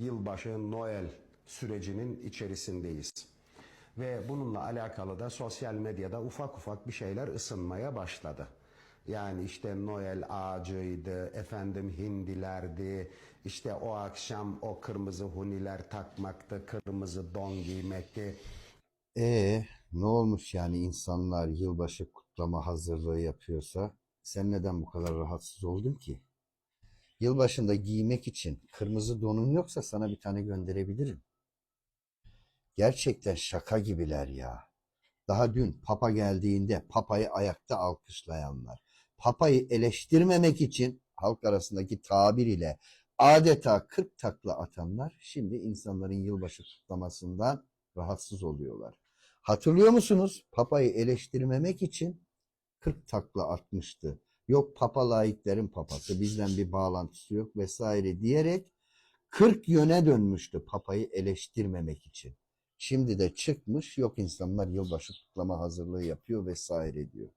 yılbaşı Noel sürecinin içerisindeyiz. Ve bununla alakalı da sosyal medyada ufak ufak bir şeyler ısınmaya başladı. Yani işte Noel ağacıydı, efendim hindilerdi, işte o akşam o kırmızı huniler takmaktı, kırmızı don giymekti. Ee, ne olmuş yani insanlar yılbaşı kutlama hazırlığı yapıyorsa sen neden bu kadar rahatsız oldun ki? Yılbaşında giymek için kırmızı donun yoksa sana bir tane gönderebilirim. Gerçekten şaka gibiler ya. Daha dün Papa geldiğinde Papa'yı ayakta alkışlayanlar, Papa'yı eleştirmemek için halk arasındaki tabir ile adeta 40 takla atanlar şimdi insanların yılbaşı kutlamasından rahatsız oluyorlar. Hatırlıyor musunuz? Papa'yı eleştirmemek için 40 takla atmıştı. Yok papa laiklerin papası, bizden bir bağlantısı yok vesaire diyerek 40 yöne dönmüştü papayı eleştirmemek için. Şimdi de çıkmış yok insanlar yılbaşı kutlama hazırlığı yapıyor vesaire diyor.